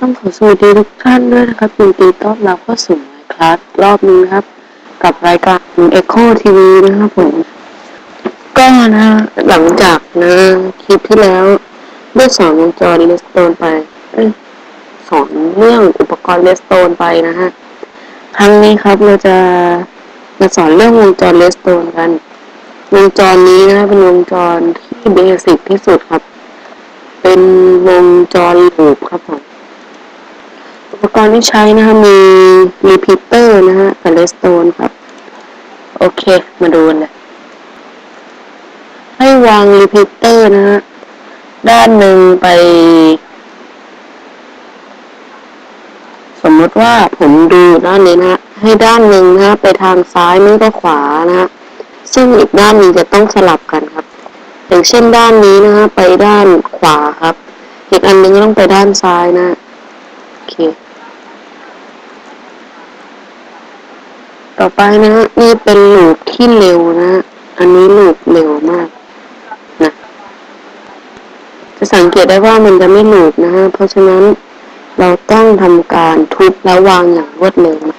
ต้องขอสวัสดีทุกท่านด้วยนะครับยินดีต้อนรับเข้าสู่คลาสรอบนี้ครับ กับรายการ Echo TV นะครับผม ก็นะหลังจากนะคลิปที่แล้ว ได้สอนวงจรเลสโตนไปสอนเรื่องอุปกรณ์เลสโตนไปนะฮะครั้งนี้ครับเราจะมาสอนเรื่องวงจรเลสโตนกัน วงจรนี้นะเป็นวงจรที่เบสิกที่สุดครับ เป็นวงจรลูปครับผม อุปกรณ์ที่ใช้นะคะมีรีพิเตอร์นะฮะกับเลสโตนครับ โอเค มาดูกันเลยให้วางรีพิเตอร์นะฮะ ด้านหนึ่งไป สมมติว่าผมดูด้านนี้นะฮะ ให้ด้านหนึ่งนะฮะ ไปทางซ้ายไม่ก็ขวานะฮะ ซึ่งอีกด้านหนึงจะต้องสลับกันครับ อย่างเช่นด้านนี้นะฮะ ไปด้านขวาครับ อีกอันหนึงต้องไปด้านซ้ายนะโอเค ต่อไปนะฮะนี่เป็นลูปที่เร็วนะฮะอันนี้ลูปเร็วมากนะจะสังเกตได้ว่ามันจะไม่หลูปนะฮะเพราะฉะนั้นเราต้องทำการทุบแล้ววางอย่างรวดเร็วนะ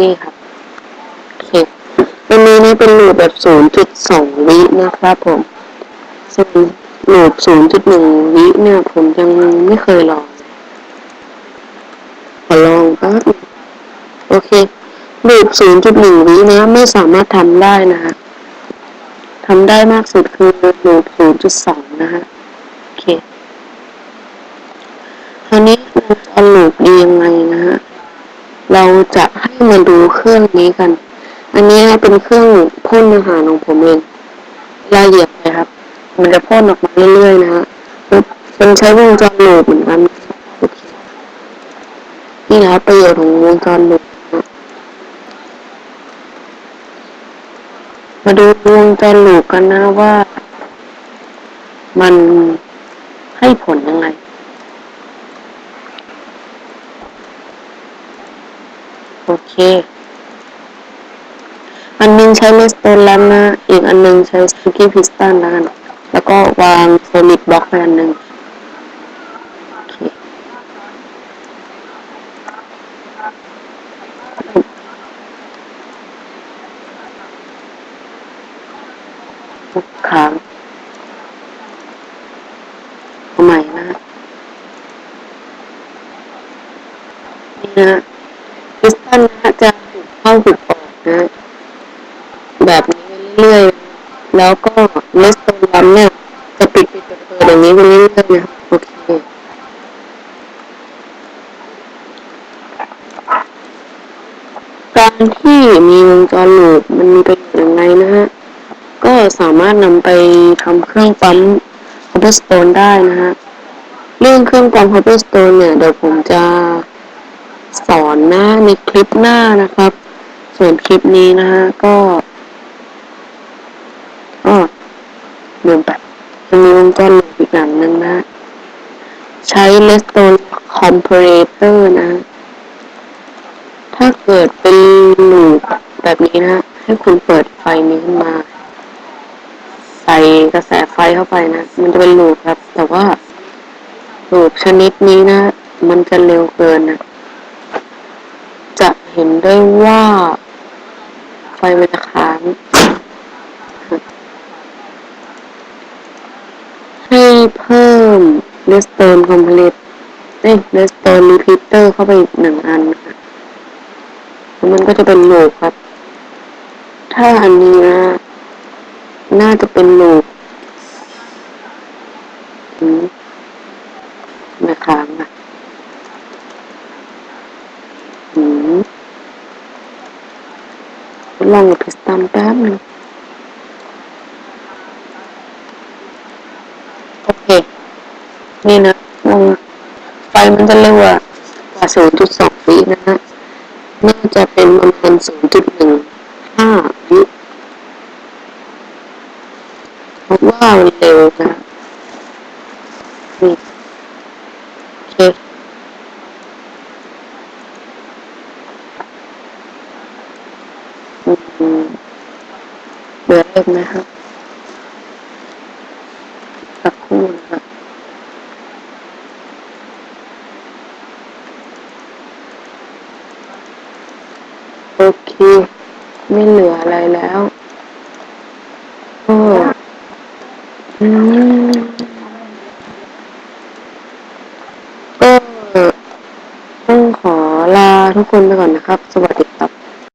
นี่ครับโอเควันนี้นี่เป็นลูปแบบ 0.2 วินะครับผมซึ่งลูป0.1 วิเนี่ยผมยังไม่เคยลองขอลองแป๊บโอเค ลูป0.1วินะ ไม่สามารถทำได้นะฮะทำได้มากสุดคือลูป0.2นะฮะโอเคคราวนี้เราจะลูปดียังไงนะฮะเราจะให้มาดูเครื่องนี้กัน อันนี้เป็นเครื่องพ่นอาหารของผมเองเวลาเหยียบไปครับ มันจะพ่นออกมาเรื่อยๆนะฮะมันใช้วงจรลูปเหมือนกันโอเคนี่นะครับประโยชน์ของวงจรลูปนะฮะ มาดูวงจรลูปกันนะว่า มันให้ผลยังไง โอเค อันนึงใช้เลสโตนแลมนะ อีกอันนึงใช้สกีพิสตันนะกัน แล้วก็วางโซลิดบล็อกไปอันหนึ่งโอเค ค้างเอาใหม่นะนี่นะพิสตันนะจะหุบเข้าหุบออกนะ แบบนี้เรื่อยๆแล้วก็เลสโตนลัมเนี่ยจะปิดปิดเปิดเปิดอย่างนี้ไปเรื่อยๆนะโอเคการที่มีวงจรลูปมันมีประโยชน์อย่างไรนะฮะ็สามารถนำไปทำเครื่องปั๊มคอ b เ e อร์สโตนได้นะฮะ เรื่องเครื่องปั๊มคอ b เ e อร์สโตนเนี่ย เดี๋ยวผมจะสอนนะในคลิปหน้านะครับ ส่วนคลิปนี้นะฮะ ก็อ้อลืมไปจะมีวงจรลูปอีกอย่างหนึ่งนะ ใช้ redstone comparator นะ ถ้าเกิดเป็นหลูแบบนี้นะ ให้คุณเปิดไฟนี้ขึ้นมา กระแสไฟเข้าไปนะ มันจะเป็นลูปครับ แต่ว่าลูปชนิดนี้นะ มันจะเร็วเกินนะ จะเห็นได้ว่า ไฟมันจะค้างให้เพิ่ม redstone complete เอ้ย redstone repeater เข้าไปอีกหนึ่งอันนะคะแล้วมันก็จะเป็นลูปครับ ถ้าอันนี้นะ น่าจะเป็นลูปอืมไม่ค้างอะอืมลองกับพิสตันแป๊บหนึงโอเค นี่นะวงไฟมันจะเร็วอะกว่า 0.2วินะฮะน่าจะเป็นประมาณ0.15 เราว่ามันเร็วนะเคเหลือเล่มนะครับตะคู่นะครับโอเค ไม่เหลืออะไรแล้ว ก็ต้องขอลาทุกคนไปก่อนนะครับ สวัสดีครับ